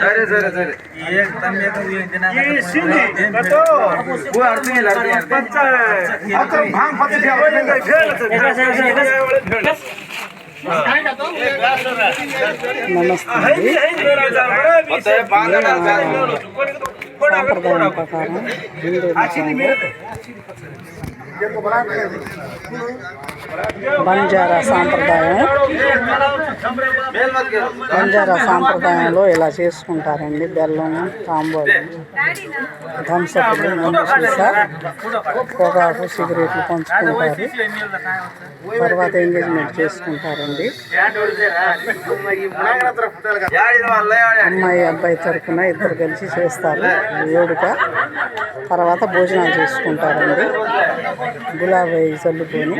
ಸರಿ ಸರಿ ಸರಿ ಏನ್ ತಮ್ಮೇದು ಏನ್ ದಿನ ಹೂ ಅರ್ಥ ಇಲ್ಲ ನಮಸ್ತೆ సాంప్రదాయం ప్రకారం బంజారా సాంప్రదాయం. బంజారా సాంప్రదాయంలో ఇలా చేసుకుంటారండి. బెల్లం తాంబూలం థమ్సప్లు సీసా పొగాకు సిగరెట్లు పంచుకుంటారు. తర్వాత ఎంగేజ్మెంట్ చేసుకుంటారండి. అమ్మాయి అబ్బాయి తరఫున ఇద్దరు కలిసి చేస్తారు. వేడుక తర్వాత భోజనాలు చేసుకుంటారండి. గులాబీ చల్లుకొని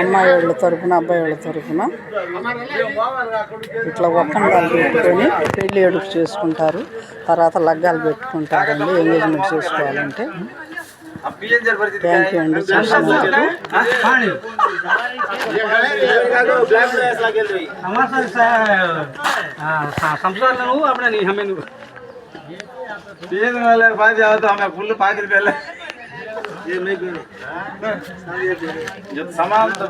అమ్మాయి వాళ్ళ తరఫున అబ్బాయి వాళ్ళ తరఫున ఇట్లా ఒప్పందాలు పెట్టుకొని పెళ్ళి ఏడుపు చేసుకుంటారు. తర్వాత లగ్గాలు పెట్టుకుంటారండి ఎంగేజ్మెంట్ చేసుకోవాలంటే. థ్యాంక్ యూ అండి. సంసారం నువ్వు అప్పుడే నీ అమ్మే నువ్వు సీజన్ వాళ్ళ పాతి అవుతావు ఆమె ఫుల్ పాతి రూపాయలు సమాంత